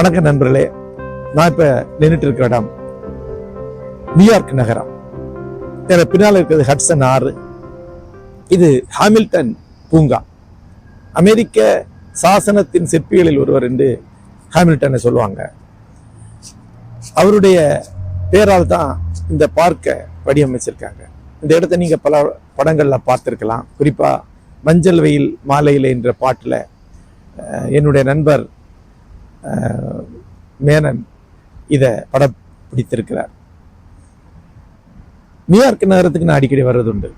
வணக்கம் நண்பர்களே. நான் இப்ப நின்றுட்டு இருக்கிற இடம் நியூயார்க் நகரம். எனக்கு பின்னால் இருக்கிறது ஹட்சன் ஆறு. இது ஹாமில்டன் பூங்கா. அமெரிக்க சாசனத்தின் சிற்பிகளில் ஒருவர் என்று ஹாமில்டனை சொல்லுவாங்க. அவருடைய பேரால் தான் இந்த பார்க்கை வடிவமைச்சிருக்காங்க. இந்த இடத்த நீங்கள் பல படங்களில் பார்த்துருக்கலாம். குறிப்பாக மஞ்சள் வெயில் மாலையில் என்ற பாட்டில் என்னுடைய நண்பர் மேனன் இதை படம் பிடித்திருக்கிறார். நியூயார்க் நகரத்துக்கு நான் அடிக்கடி வர்றதுண்டு.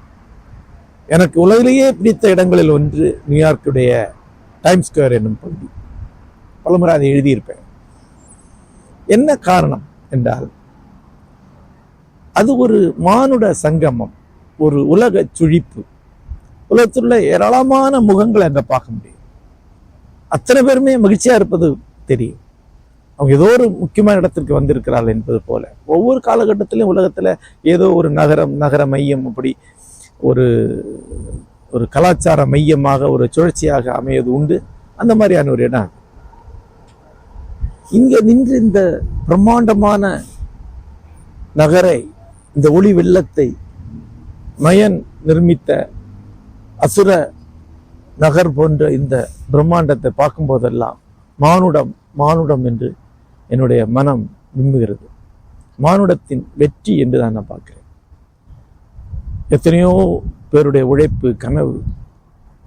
எனக்கு உலகிலேயே பிடித்த இடங்களில் ஒன்று நியூயார்க்குடைய டைம் ஸ்கொயர் என்னும் பகுதி. பலமுறை அதை எழுதியிருப்பேன். என்ன காரணம் என்றால் அது ஒரு மானுட சங்கமம் ஒரு உலக சுழிப்பு. உலகத்தில் உள்ள ஏராளமான முகங்களை அங்க பார்க்க முடியும். அத்தனை பேருமே மகிழ்ச்சியா இருப்பது தெரியும். அவங்க ஏதோ ஒரு முக்கியமான இடத்திற்கு வந்திருக்கிறார்கள் என்பது போல. ஒவ்வொரு காலகட்டத்திலும் உலகத்துல ஏதோ ஒரு நகரம் நகர மையம் அப்படி ஒரு ஒரு கலாச்சார மையமாக ஒரு சுழற்சியாக அமையது உண்டு. அந்த மாதிரியான ஒரு இடம். இங்கே இங்க நின்று இந்த பிரம்மாண்டமான நகரை இந்த ஒளி வெள்ளத்தை மயன் நிர்மித்த அசுர நகர் போன்ற இந்த பிரம்மாண்டத்தை பார்க்கும் போதெல்லாம் மானுடம் மானுடம் என்று என்னுடைய மனம் விம்முகிறது மானுடத்தின் வெற்றி என்று தான் நான் பார்க்கிறேன். எத்தனையோ பேருடைய உழைப்பு கனவு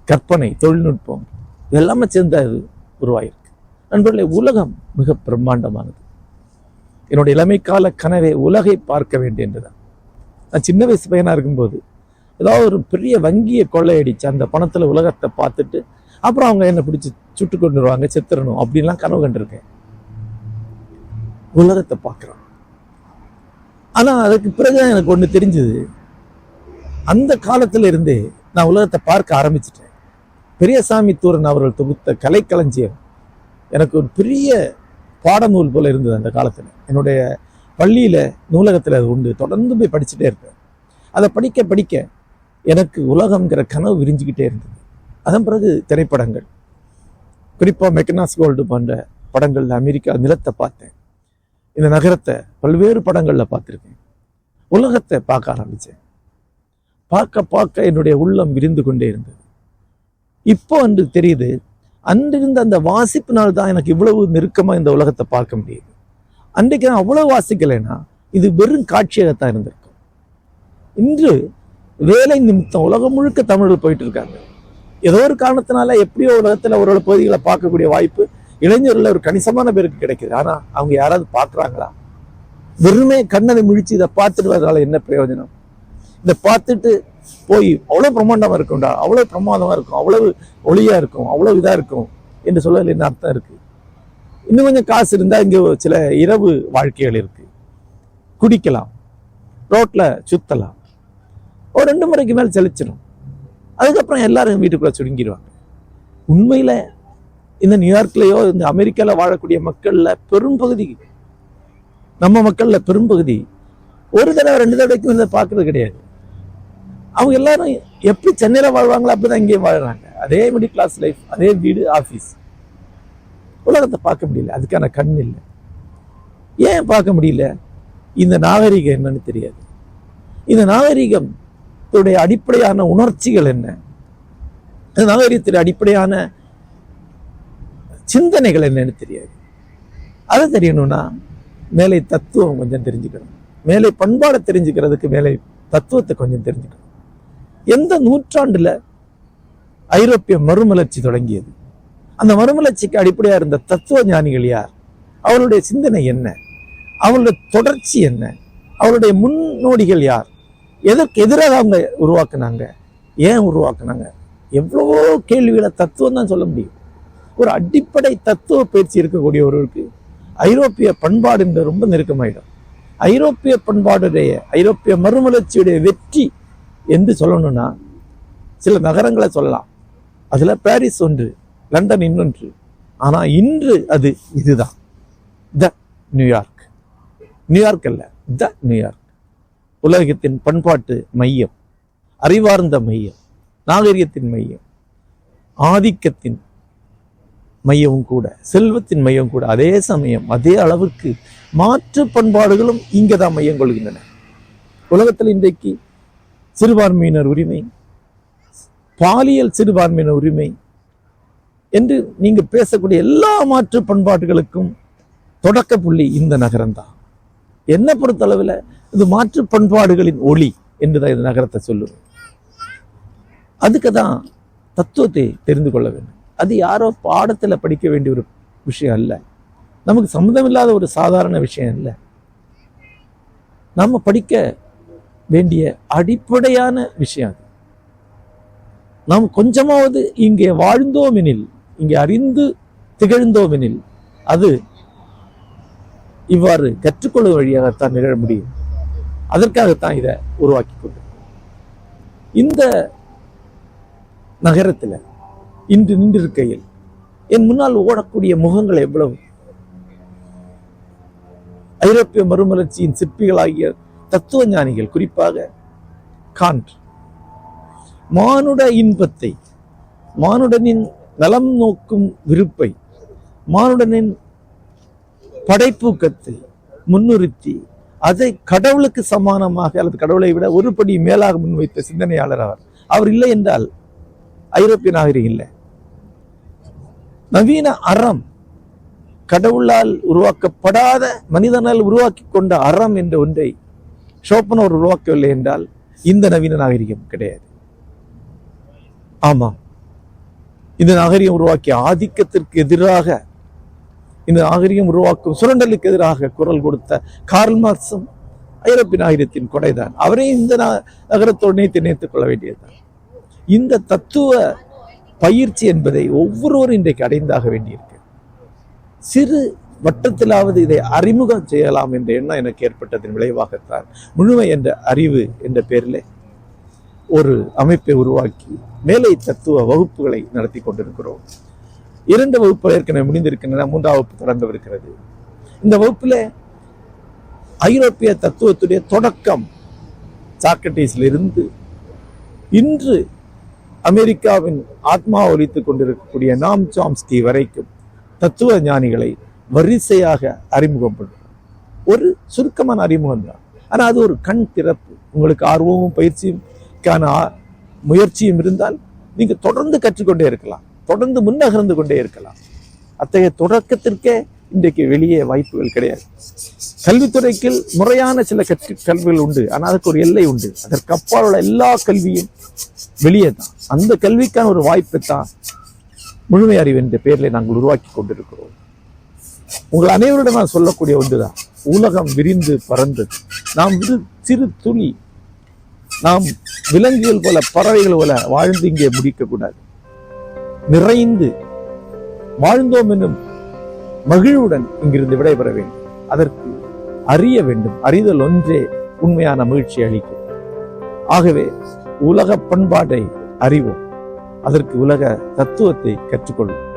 கற்பனை தொழில்நுட்பம் இதெல்லாமே சேர்ந்த அது உருவாயிருக்கு. நண்பர்களே உலகம் மிக பிரம்மாண்டமானது. என்னுடைய இளமைக்கால கனவை உலகை பார்க்க வேண்டிய என்றுதான். நான் சின்ன வயசு பையனாக இருக்கும்போது ஏதாவது ஒரு பெரிய வங்கியை கொள்ளையடிச்சு அந்த பணத்தில் உலகத்தை பார்த்துட்டு அப்புறம் அவங்க என்னை பிடிச்சி சுட்டு கொண்டு வருவாங்க செத்துறணும் அப்படின்லாம் கனவு கண்டிருக்கேன். உலகத்தை பார்க்குறோம். ஆனால் அதுக்கு பிறகுதான் எனக்கு ஒன்று தெரிஞ்சது. அந்த காலத்தில் இருந்தே நான் உலகத்தை பார்க்க ஆரம்பிச்சிட்டேன். பெரியசாமி தூரன் அவர்கள் தொகுத்த கலைக்களஞ்சியம் எனக்கு ஒரு பெரிய பாடநூல் போல் இருந்தது அந்த காலத்தில். என்னுடைய பள்ளியில் நூலகத்தில் அது உண்டு. தொடர்ந்து போய் படிச்சுட்டே இருப்பேன். அதை படிக்க படிக்க எனக்கு உலகம்ங்கிற கனவு விரிஞ்சுக்கிட்டே இருந்தது. அதன் பிறகு திரைப்படங்கள். குறிப்பா மெக்கனாஸ் கோல்டு போன்ற படங்கள்ல அமெரிக்கா நிலத்தை பார்த்தேன். இந்த நகரத்தை பல்வேறு படங்கள்ல பார்த்திருக்கேன். உலகத்தை பார்க்க ஆரம்பிச்சேன். பார்க்க பார்க்க என்னுடைய உள்ளம் விரிந்து கொண்டே இருந்தது. இப்போ அன்று தெரியுது அன்றிருந்த அந்த வாசிப்பினால் தான் எனக்கு இவ்வளவு நெருக்கமா இந்த உலகத்தை பார்க்க முடியுது. அன்றைக்கு நான் அவ்வளவு வாசிக்கலைன்னா இது வெறும் காட்சியாகத்தான் இருந்திருக்கும். இன்று வேலை நிமித்தம் உலகம் முழுக்க தமிழர்கள் போயிட்டு இருக்காங்க ஏதோ ஒரு காரணத்தினால எப்படியோ உலகத்தில் ஒரு பகுதிகளை பார்க்கக்கூடிய வாய்ப்பு இளைஞர்கள் ஒரு கணிசமான பேருக்கு கிடைக்குது. ஆனால் அவங்க யாராவது பார்க்குறாங்களா? வெறுமே கண்ணனை முழிச்சு இதை பார்த்துட்டு வரதால என்ன பிரயோஜனம்? இதை பார்த்துட்டு போய் அவ்வளோ பிரம்மாண்டமா இருக்கும்டா அவ்வளவு பிரமாதமா இருக்கும் அவ்வளவு ஒளியா இருக்கும் அவ்வளவு இதா இருக்கும் என்று சொல்ல என்ன அர்த்தம் இருக்கு? இன்னும் கொஞ்சம் காசு இருந்தா இங்க ஒரு சில இரவு வாழ்க்கைகள் இருக்கு. குடிக்கலாம் ரோட்ல சுத்தலாம். ஒரு ரெண்டு முறைக்கு மேலே செழிச்சிடும் அதுக்கப்புறம் எல்லாரும் வீட்டுக்குள்ளே சுருங்கிடுவாங்க உண்மையில் இந்த நியூயார்க்லேயோ இந்த அமெரிக்காவில் வாழக்கூடிய மக்களில் பெரும்பகுதி நம்ம மக்களில் பெரும்பகுதி ஒரு தடவை ரெண்டு தடவைக்கும் இதை பார்க்குறது கிடையாது. அவங்க எல்லாரும் எப்படி சென்னையில் வாழ்வாங்களோ அப்படிதான் இங்கேயும் வாழ்கிறாங்க அதே மிடில் கிளாஸ் லைஃப் அதே வீடு ஆஃபீஸ் உலகத்தை பார்க்க முடியல. அதுக்கான கண் இல்லை. ஏன் பார்க்க முடியல? இந்த நாகரிகம் என்னன்னு தெரியாது. இந்த நாகரிகம் இதனுடைய அடிப்படையான உணர்ச்சிகள் என்ன? இந்த நாகரிகத்தின் அடிப்படையான சிந்தனைகள் என்னன்னு தெரியாது. அதை தெரியணும்னா மேலை தத்துவம் கொஞ்சம் தெரிஞ்சுக்கணும். மேலை பண்பாடை தெரிஞ்சுக்கிறதுக்கு மேலை தத்துவத்தை கொஞ்சம் தெரிஞ்சுக்கணும். எந்த நூற்றாண்டுல ஐரோப்பிய மறுமலர்ச்சி தொடங்கியது? அந்த மறுமலர்ச்சிக்கு அடிப்படையா இருந்த தத்துவ ஞானிகள் யார்? அவருடைய சிந்தனை என்ன? அவளுடைய தொடர்ச்சி என்ன? அவருடைய முன்னோடிகள் யார்? எதற்கு எதிராக அவங்க உருவாக்குனாங்க. ஏன் உருவாக்குனாங்க? எவ்வளவோ கேள்விகளை தத்துவம் தான் சொல்ல முடியும். ஒரு அடிப்படை தத்துவ பயிற்சி இருக்கக்கூடியவர்களுக்கு ஐரோப்பிய பண்பாடுன்ற ரொம்ப நெருக்கமாயிடும். ஐரோப்பிய பண்பாடுடைய ஐரோப்பிய மறுமலர்ச்சியுடைய வெற்றி என்று சொல்லணும்னா சில நகரங்களை சொல்லலாம். அதில் பாரிஸ் ஒன்று லண்டன் இன்னொன்று. ஆனால் இன்று அது இதுதான். The New York. நியூயார்க் அல்ல த நியூயார்க். உலகத்தின் பண்பாட்டு மையம் அறிவார்ந்த மையம் நாகரிகத்தின் மையம் ஆதிக்கத்தின் மையமும் கூட செல்வத்தின் மையம் கூட அதே சமயம் அதே அளவுக்கு மாற்று பண்பாடுகளும் இங்கே தான் மையம் கொள்கின்றன. உலகத்தில் இன்றைக்கு சிறுபான்மையினர் உரிமை பாலியல் சிறுபான்மையினர் உரிமை என்று நீங்க பேசக்கூடிய எல்லா மாற்று பண்பாடுகளுக்கும் தொடக்க புள்ளி இந்த நகரம்தான். என்ன பொறுத்தளவில் இது மாற்று பண்பாடுகளின் ஒளி என்றுதான் இந்த நகரத்தை சொல்லும் அதுக்கு தான் தத்துவத்தை தெரிந்து கொள்ள வேண்டும். அது யாரோ பாடத்தில் படிக்க வேண்டிய ஒரு விஷயம் அல்ல. நமக்கு சம்மந்தமில்லாத ஒரு சாதாரண விஷயம் இல்லை நம்ம படிக்க வேண்டிய அடிப்படையான விஷயம் அது. நாம் கொஞ்சமாவது இங்கே வாழ்ந்தோம் எனில் இங்கே அறிந்து திகழ்ந்தோம் எனில் அது இவ்வாறு கற்றுக்கொள்ளும் வழியாகத்தான் நிகழ முடியும். அதற்காகத்தான் இதை உருவாக்கி கொண்டு இந்த நகரத்தில் இன்று நின்றிருக்கையில் என் முன்னால் ஓடக்கூடிய முகங்கள் எவ்வளவு? ஐரோப்பிய மறுமலர்ச்சியின் சிற்பிகளாகிய தத்துவ ஞானிகள் குறிப்பாக காண்ட். மானுட இன்பத்தை மானுடனின் நலம் நோக்கும் விருப்பை மானுடனின் படைப்பூக்கத்தை முன்னிறுத்தி அதை கடவுளுக்கு சமானமாக அல்லது கடவுளை விட ஒரு படி மேலாக முன்வைத்த சிந்தனையாளர் அவர். அவர் இல்லை என்றால் ஐரோப்பிய நாகரிகம் இல்லை. நவீன அறம் கடவுளால் உருவாக்கப்படாத மனிதனால் உருவாக்கி கொண்ட அறம் என்ற ஒன்றை ஷோப்பனர் உருவாக்கவில்லை என்றால் இந்த நவீன நாகரிகம் கிடையாது. ஆமாம். இந்த நாகரிகம் உருவாக்கிய ஆதிக்கத்திற்கு எதிராக இந்த நாகரிகம் உருவாக்கும் சுரண்டலுக்கு எதிராக குரல் கொடுத்த கார்ல் மார்க்சும் ஐரோப்பிய நாகரிகத்தின் கொடைதான். அவரே இந்த ந- நகரத்தோடு இணைத்து கொள்ள வேண்டியதுதான். இந்த தத்துவ பயிற்சி என்பதை ஒவ்வொருவரும் இன்றைக்கு அடைந்தாக வேண்டியிருக்கு. சிறு வட்டத்திலாவது இதை அறிமுகம் செய்யலாம் என்ற எண்ணம் எனக்கு ஏற்பட்டதன் விளைவாகத்தான் முழுமை என்ற அறிவு என்ற பெயரில் ஒரு அமைப்பை உருவாக்கி மேலை தத்துவ வகுப்புகளை நடத்தி கொண்டிருக்கிறோம். இரண்டு வகுப்புகள் ஏற்கனவே முடிந்திருக்கின்றன. மூன்றாவது வகுப்பு தொடங்கவிருக்கிறது. இந்த வகுப்பில் ஐரோப்பிய தத்துவத்துடைய தொடக்கம் சாக்ரட்டிஸ்ல இருந்து இன்று அமெரிக்காவின் ஆத்மா ஒலித்துக் கொண்டிருக்கக்கூடிய நாம் சாம்ஸ்கி வரைக்கும் தத்துவ ஞானிகளை வரிசையாக அறிமுகம் பண்ணுறோம் ஒரு சுருக்கமான அறிமுகம் தான். ஆனால் அது ஒரு கண் திறப்பு. உங்களுக்கு ஆர்வமும் பயிற்சியும்க்கான முயற்சியும் இருந்தால் நீங்க தொடர்ந்து கற்றுக்கொண்டே இருக்கலாம். தொடர்ந்து முன்னகர்ந்து கொண்டே இருக்கலாம். அத்தகைய தொடக்கத்திற்கே இன்றைக்கு வெளியே வாய்ப்புகள் கிடையாது. கல்வித்துறைக்கு முறையான சில கற்று கல்விகள் உண்டு. ஆனால் அதுக்கு ஒரு எல்லை உண்டு. அதற்கு அப்பால் உள்ள எல்லா கல்வியும் வெளியே தான். அந்த கல்விக்கான ஒரு வாய்ப்பை தான் முழுமை அறிவு என்ற பெயரில் நாங்கள் உருவாக்கி கொண்டிருக்கிறோம். உங்கள் அனைவரிடம் நான் சொல்லக்கூடிய ஒன்றுதான். உலகம் விரிந்து பறந்தது. நாம் சிறு துளி. நாம் விலங்குகள் போல பறவைகள் போல வாழ்ந்து இங்கே முடிக்கக்கூடாது. நிறைந்து வாழ்ந்தோம் என்னும் மகிழ்வுடன் இங்கிருந்து விடைபெற வேண்டும். அதற்கு அறிய வேண்டும். அறிதல் ஒன்றே உண்மையான மகிழ்ச்சி அளிக்கும். ஆகவே உலக பண்பாட்டை அறிவோம். அதற்கு உலக தத்துவத்தை கற்றுக்கொள்வோம்.